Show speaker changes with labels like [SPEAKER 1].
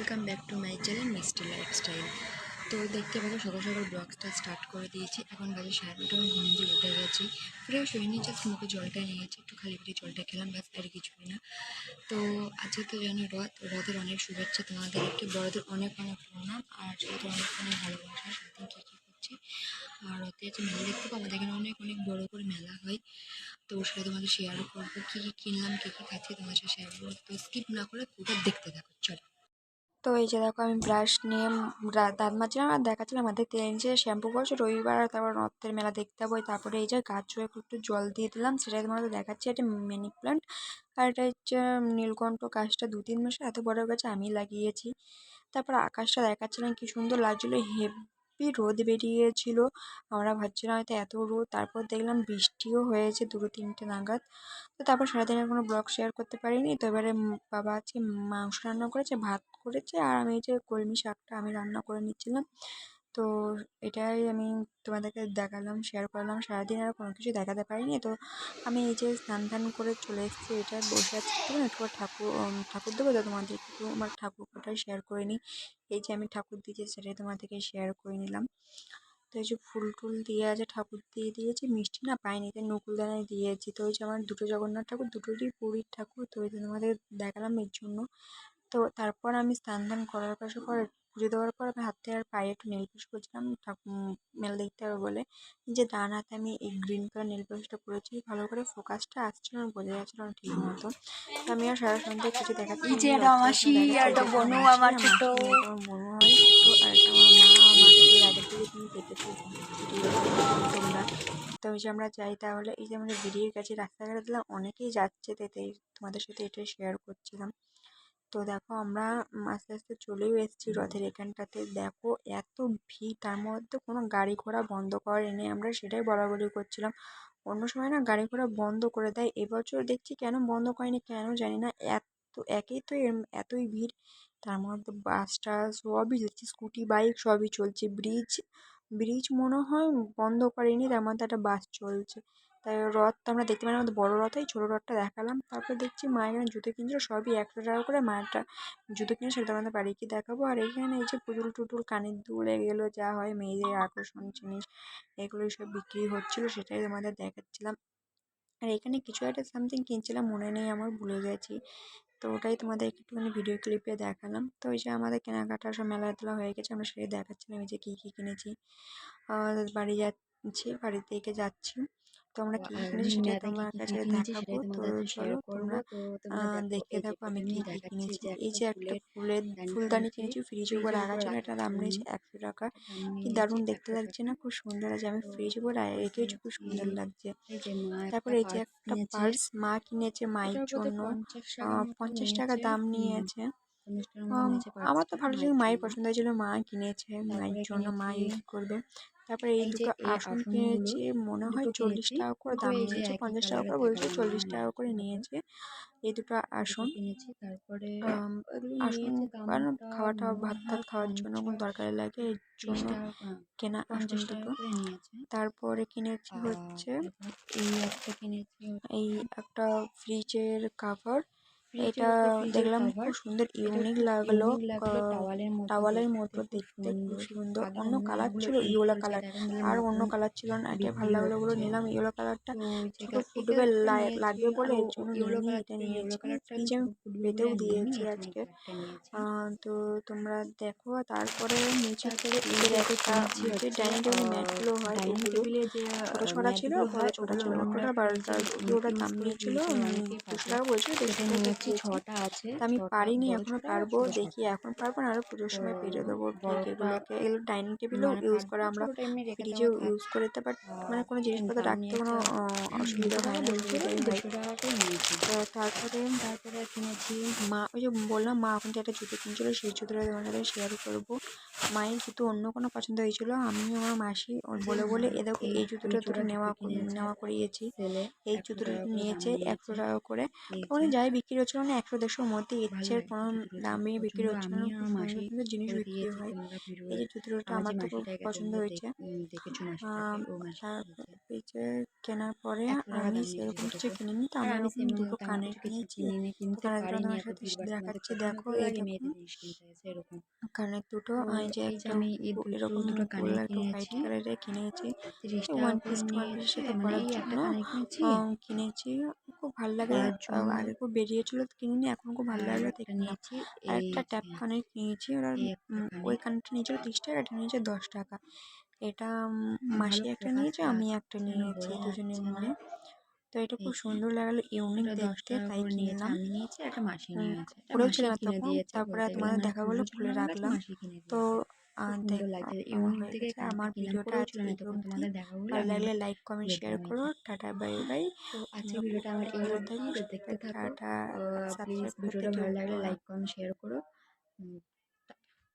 [SPEAKER 1] Welcome back to my channel mister lifestyle তো দেখতে পাচ্ছ, সকাল সকাল ব্লগসটা স্টার্ট করে দিয়েছি। এখন বাজে সাড়ে নটা ঘুম দিয়ে উঠে গেছি। ফ্রেশ হয়নি জাস্ট মুখে জলটা নিয়েছি, একটু খালি পেটে জলটা খেলাম, ব্যাস, আর কিছুই না। তো আজকে তো জানো রথ, রথের অনেক শুভেচ্ছা তোমাদের তোমাদেরকে, বড়দের অনেক অনেক প্রণাম, আর ছোটদের অনেক অনেক ভালোবাসা সারাদিন কী কী করছি। আর রথে আছে মেলা দেখতে পাবো, আমাদের এখানে অনেক অনেক বড় করে মেলা হয়। তো সেটা তোমাদের শেয়ার করব, কী কী কিনলাম, কী কী খাচ্ছি তোমাদের সাথে শেয়ার করব। তো স্কিপ না করে পুরো দেখতে থাকো, চলো। তো এই যে দেখো আমি ব্রাশ নিয়ে দাঁত মাজছিলাম আর দেখাচ্ছিলাম আমাদের তেল যে শ্যাম্পু করছে, রবিবার আর তারপর রথের মেলা দেখতে হবে তারপরে এই যে গাছ একটু একটু জল দিয়ে দিলাম সেটাই তোমার দেখাচ্ছি, এটা মিনি প্ল্যান্ট আর এটা হচ্ছে নীলকণ্ঠ গাছটা দু তিন মাসে এত বড় গাছ, আমি লাগিয়েছি। তারপর আকাশটা দেখাচ্ছিলাম, কি সুন্দর লাগছিল, হেভি রোদ বেরিয়েছিল। আমরা ভাবছিলাম হয়তো এত রোদ, তারপর দেখলাম বৃষ্টিও হয়েছে দুটো তিনটে নাগাদ। তো তারপর সারাদিনের কোনো ব্লগ শেয়ার করতে পারিনি। তো এবারে বাবা আজকে মাংস রান্না করেছে, ভাত করেছে, আর আমি এই যে কলমি শাকটা আমি রান্না করে নিচ্ছিলাম। তো এটাই আমি তোমাদেরকে দেখালাম শেয়ার করলাম। সারাদিন আর কোনো কিছু দেখাতে পারিনি। তো আমি এই যে স্নান টান করে চলে এসেছি, এটা বসে আছি। তো একটু ঠাকুর ঠাকুর দেবো তো তোমাদের একটু আমার ঠাকুর শেয়ার করে নিই এই যে আমি ঠাকুর দিয়েছি, সেটাই তোমাদেরকে শেয়ার করে নিলাম। তো এই যে ফুল টুল দিয়ে আছে ঠাকুর দিয়ে দিয়েছি, মিষ্টি না পাইনি, তাই নকুলদানায় দিয়েছি। তো ওই যে আমার দুটো জগন্নাথ ঠাকুর, দুটোরই পুরীর ঠাকুর, তো ওই তোমাদের দেখালাম এর জন্য। তো তারপর আমি স্নান টান করার পাশে পর পুজো দেওয়ার পর আমি হাতে আর পায়ে একটু নেল পালিশ করছিলাম মেলা দেখতে হবে বলে। যে ডান হাতে আমি এই গ্রিন কালার নেল পালিশটা করেছি ভালো করে ফোকাসটা আসছিল না বোঝা যাচ্ছিল না ঠিক মতো। আমি আর সারা সন্ধ্যে কিছু দেখাচ্ছি
[SPEAKER 2] একটা আমার ছোট।
[SPEAKER 1] মনু হয় ছোট আর একটা আমার মা আমাকে থেকে তুমি দেখেছ তোমরা। তো ওই যে আমরা যাই তাহলে এই যে আমরা বেরিয়ে গেছি রাস্তাঘাটে দিলাম অনেকেই যাচ্ছে তেতে তোমাদের সাথে এটাই শেয়ার করছিলাম। তো দেখো আমরা আস্তে আস্তে চলেও এসেছি রথের এখানটাতে। দেখো এত ভিড় তার মধ্যে কোনো গাড়ি ঘোড়া বন্ধ করেনি আমরা সেটাই বলাবলি করছিলাম। অন্য সময় না গাড়ি ঘোড়া বন্ধ করে দেয়। এবছর দেখছি কেন বন্ধ করেনি কেন জানি না। এত একেই তো এতই ভিড়। তার মধ্যে বাস টাস সবই দেখছি স্কুটি বাইক সবই চলছে ব্রিজ ব্রিজ মনে হয় বন্ধ করেনি, তার মধ্যে একটা বাস চলছে। তাই রথ তো আমরা দেখতে পেলাম বড় রথ হয় ছোটো রথটা দেখালাম। তারপর দেখছি মা এখানে জুতো কিনছিল সবই একশো টাকা করে মায়েরটা জুতো কিনে সেটা আমাদের বাড়ি গিয়ে দেখাবো। আর এখানে এই যে পুতুল টুতুল কানের দুল এগুলো যা হয়, মেয়েদের আকর্ষণ, জিনিস, এগুলো সব বিক্রি হচ্ছিল, সেটাই তোমাদের দেখাচ্ছিলাম। আর এখানে কিছু একটা সামথিং কিনছিলাম, মনে নেই, আমার ভুলে গেছি। তো ওটাই তোমাদের একটুখানি ভিডিও ক্লিপে দেখালাম। তো ওই যে আমাদের কেনাকাটা সব মেলাধুলা হয়ে গেছে, আমরা সেটাই দেখাচ্ছিলাম যে কী কী কিনেছি। বাড়ি যাচ্ছি বাড়ি থেকে যাচ্ছি। তো আমরা কী কিনেছি সেটাই তোমার কাছে দেখাবো তো চলো তোমরা দেখতে থাকো আমি কী কী কিনেছি। এই যে একটা ফুলের ফুলদানি কিনেছি ফ্রিজে করে রাখা ছিল এটা দাম নিয়েছে একশো টাকা। কি দারুণ দেখতে লাগছে না? খুব সুন্দর আছে আমি ফ্রিজ করে রেখেছি খুব সুন্দর লাগছে। তারপর এই যে একটা পার্স মা কিনেছে মায়ের জন্য। পঞ্চাশ টাকা দাম নিয়েছে। আমার তো ভালো ছিল মায়ের পছন্দ হয়েছিল মা কিনেছে মায়ের জন্য মা ইউজ করবে। তারপরে এই দুটো আসন কিনেছে মনে হয় চল্লিশ টাকা করে দাম নিয়েছে পঞ্চাশ টাকা করে বলছে চল্লিশ টাকা করে নিয়েছে। এই দুটো আসন
[SPEAKER 2] কিনেছি তারপরে
[SPEAKER 1] আসন কারণ খাওয়া টাওয়া
[SPEAKER 2] মনে
[SPEAKER 1] ভাত খাওয়ার জন্য কোনো দরকারে লাগে এর জন্য কেনা আসন
[SPEAKER 2] পঞ্চাশ টাকা
[SPEAKER 1] দুটো তারপরে কিনেছি হচ্ছে
[SPEAKER 2] এই একটা কিনেছি
[SPEAKER 1] এই একটা ফ্রিজের কাভার এটা দেখলাম খুব সুন্দর ইউনিক লাগল
[SPEAKER 2] টাওয়ালের মতো দেখতে, খুব
[SPEAKER 1] সুন্দর। অন্য কালার ছিল ইয়েলো কালার আর অন্য কালার ছিল না এটাই ভালো লাগল বলে নিলাম ইয়েলো কালারটা ছোট ফুটবে লাগবে বলে এর জন্য এটা
[SPEAKER 2] থেকে yellow
[SPEAKER 1] নিয়েছি
[SPEAKER 2] বলে নিইনি,
[SPEAKER 1] দিয়েছি আজকে। তো তোমরা দেখো তারপরে নিচে
[SPEAKER 2] এই দেখো
[SPEAKER 1] যে ডাইনিং টেবিল ম্যাটগুলো হয়
[SPEAKER 2] যে
[SPEAKER 1] ছোটো
[SPEAKER 2] আহ,
[SPEAKER 1] ছিল বড় ছোটা ছিল ওটা দাম নিয়েছিল দুশো টাকা বলছিল
[SPEAKER 2] সেটা
[SPEAKER 1] টাকা দিয়েছি
[SPEAKER 2] ছটা আছে
[SPEAKER 1] আমি পারিনি
[SPEAKER 2] এখনও
[SPEAKER 1] পারব দেখি। এখন পারব না আরও পুজোর সময় পেরে দেবো। এগুলোকে এগুলো ডাইনিং টেবিলেও
[SPEAKER 2] মানে
[SPEAKER 1] ইউজ করে আমরা ফ্রিজেও ইউজ করে দিতে বাট মানে কোনো জিনিসপত্র
[SPEAKER 2] দাম
[SPEAKER 1] রাখতে কোনো অসুবিধা হয় না তারপরে
[SPEAKER 2] তারপরে কিনেছি
[SPEAKER 1] মা ওই যে বললাম মা এখন যে একটা জুতো কিনছিল সেই জুতোটা তোমার সাথে শেয়ার করব। মায়ের জুতো অন্য কোনো পছন্দ হয়েছিল আমি আমার মাসি ওর বলে বলে এ দেখো
[SPEAKER 2] এই-
[SPEAKER 1] জুতোটা দুটো নেওয়া নেওয়া করিয়েছি। এই জুতোটা নিয়েছে একশো টাকা করে। ওখানে যাই বিক্রি হচ্ছে হচ্ছিল না একশো দেড়শোর মধ্যে ইচ্ছের কোনো দামে বিক্রি হচ্ছিল না। সুন্দর জিনিস বিক্রি হয়। এই যে জুতোটা আমার তো খুব পছন্দ হয়েছে। কেনার পরে আমি সেরকম কিছু কিনিনি। তো
[SPEAKER 2] আর
[SPEAKER 1] আমি
[SPEAKER 2] আমি
[SPEAKER 1] এরকম দুটো কানের কিনেছি। তোমার সাথে দেখাচ্ছি দেখো কানের দুটো যে
[SPEAKER 2] আমি
[SPEAKER 1] এরকম
[SPEAKER 2] দুটো কানের
[SPEAKER 1] হোয়াইট
[SPEAKER 2] কিনেছি
[SPEAKER 1] কালারের কিনেছি। ওয়ান পিস ওয়ান পিসের সাথে
[SPEAKER 2] মানে
[SPEAKER 1] পরার
[SPEAKER 2] একটা
[SPEAKER 1] জন্য
[SPEAKER 2] কিনেছি।
[SPEAKER 1] কিনেছি। খুব ভালো লাগে
[SPEAKER 2] জন্য
[SPEAKER 1] আগে খুব বেরিয়েছিল তো কিনিনি এখন খুব ভালো
[SPEAKER 2] আর
[SPEAKER 1] লাগল
[SPEAKER 2] একটা নিয়েছি
[SPEAKER 1] আর একটা ট্যাপ কানের কিনেছি ওরা ওই কানেরটা নিয়েছিল তিরিশ টাকা এটা নিয়েছে দশ টাকা। এটা মাসি একটা নিয়েছে আমি একটা নিয়েছি দুজনে
[SPEAKER 2] যাচ্ছে
[SPEAKER 1] মিলে। তো এটা খুব সুন্দর লাগল ইউনিক দেখতে তাই কিনলাম।
[SPEAKER 2] একটা মাসি নিয়েছে।
[SPEAKER 1] পরেও
[SPEAKER 2] মাসি
[SPEAKER 1] ছিল তখন তারপরে তোমাদের দেখা খুলে
[SPEAKER 2] বলে তো
[SPEAKER 1] রাখলাম। তো
[SPEAKER 2] সুন্দর লাগছে। ইউনিক থেকে
[SPEAKER 1] আমার ভিডিওটা আজকে
[SPEAKER 2] তোমাদের দেখাবো
[SPEAKER 1] ভালো লাগলে লাইক কমেন্ট শেয়ার করো। টাটা বাই বাই
[SPEAKER 2] তো আজকে ভিডিওটা আমার এই
[SPEAKER 1] ভালো
[SPEAKER 2] তো দেখতে থাকো।
[SPEAKER 1] টাটা
[SPEAKER 2] প্লিজ ভিডিওটা ভালো লাগলে
[SPEAKER 1] ভুলো।
[SPEAKER 2] লাইক কমেন্ট শেয়ার করো।